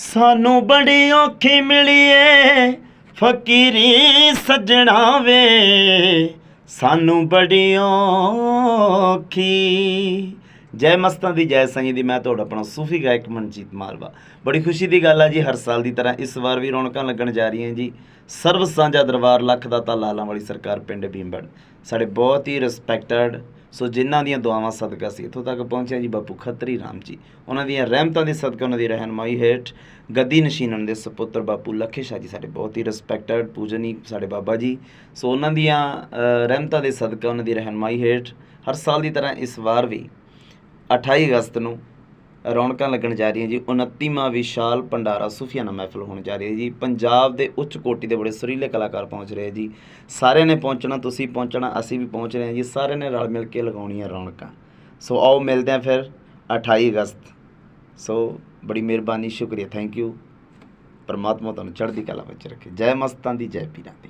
ਸਾਨੂੰ ਬੜੀ ਔਖੀ ਮਿਲੀਏ ਫਕੀਰੀ ਸੱਜਣਾ ਵੇ। ਸਾਨੂੰ ਬੜੀ ਔਖੀ। ਜੈ ਮਸਤਾਂ ਦੀ, ਜੈ ਸਾਈਂ ਦੀ, ਮੈਂ ਤੁਹਾਡਾ ਆਪਣਾ ਸੂਫੀ ਗਾਇਕ ਮਨਜੀਤ ਮਾਲਵਾ। ਬੜੀ ਖੁਸ਼ੀ ਦੀ ਗੱਲ ਆ ਜੀ, ਹਰ ਸਾਲ ਦੀ ਤਰ੍ਹਾਂ ਇਸ ਵਾਰ ਵੀ ਰੌਣਕਾਂ ਲੱਗਣ ਜਾ ਰਹੀਆਂ ਜੀ। ਸਰਬ ਸਾਂਝਾ ਦਰਬਾਰ, ਲੱਖ ਦਾ ਤਾਂ ਲਾਲਾਂ ਵਾਲੀ ਸਰਕਾਰ ਪਿੰਡ ਭੀਮਬੜ। ਸਾਡੇ ਬਹੁਤ ਹੀ ਰਿਸਪੈਕਟਡ ਸੋ ਜਿਨ੍ਹਾਂ ਦੀਆਂ ਦੁਆਵਾਂ ਸਦਕਾ ਸੀ ਇੱਥੋਂ ਤੱਕ ਪਹੁੰਚਿਆ ਜੀ, ਬਾਪੂ ਖੱਤਰੀ ਰਾਮ ਜੀ। ਉਹਨਾਂ ਦੀਆਂ ਰਹਿਮਤਾਂ ਦੇ ਸਦਕਾ, ਉਹਨਾਂ ਦੀ ਰਹਿਨਮਾਈ ਹੇਠ ਗੱਦੀ ਨਸ਼ੀਨ ਉਹਨਾਂ ਦੇ ਸੁਪੁੱਤਰ ਬਾਪੂ ਲੱਖੇ ਸ਼ਾਹ ਜੀ ਸਾਡੇ ਬਹੁਤ ਹੀ ਰਿਸਪੈਕਟਡ ਪੂਜਨੀ ਸਾਡੇ ਬਾਬਾ ਜੀ। ਸੋ ਉਹਨਾਂ ਦੀਆਂ ਰਹਿਮਤਾਂ ਦੇ ਸਦਕਾ, ਉਹਨਾਂ ਦੀ ਰਹਿਨਮਾਈ ਹੇਠ ਹਰ ਸਾਲ ਦੀ ਤਰ੍ਹਾਂ ਇਸ ਵਾਰ ਵੀ 28 ਅਗਸਤ ਨੂੰ ਰੌਣਕਾਂ ਲੱਗਣ ਜਾ ਰਹੀਆਂ ਜੀ। 29ਵਾਂ ਵਿਸ਼ਾਲ ਭੰਡਾਰਾ ਸੂਫੀਆਨਾ ਮਹਿਫਲ ਹੋਣ ਜਾ ਰਹੀ ਹੈ ਜੀ। ਪੰਜਾਬ ਦੇ ਉੱਚ ਕੋਟੀ ਦੇ ਬੜੇ ਸੁਰੀਲੇ ਕਲਾਕਾਰ ਪਹੁੰਚ ਰਹੇ ਜੀ। ਸਾਰਿਆਂ ਨੇ ਪਹੁੰਚਣਾ, ਤੁਸੀਂ ਪਹੁੰਚਣਾ, ਅਸੀਂ ਵੀ ਪਹੁੰਚ ਰਹੇ ਹਾਂ ਜੀ। ਸਾਰਿਆਂ ਨੇ ਰਲ ਮਿਲ ਕੇ ਲਗਾਉਣੀਆਂ ਰੌਣਕਾਂ। ਸੋ ਆਓ ਮਿਲਦੇ ਹਾਂ ਫਿਰ 28 ਅਗਸਤ। ਸੋ ਬੜੀ ਮਿਹਰਬਾਨੀ, ਸ਼ੁਕਰੀਆ ਥੈਂਕ ਯੂ ਪਰਮਾਤਮਾ ਤੁਹਾਨੂੰ ਚੜ੍ਹਦੀ ਕਲਾ ਵਿੱਚ ਰੱਖੇ। ਜੈ ਮਸਤਾਂ ਦੀ, ਜੈ ਪੀਰਾਂ ਦੀ।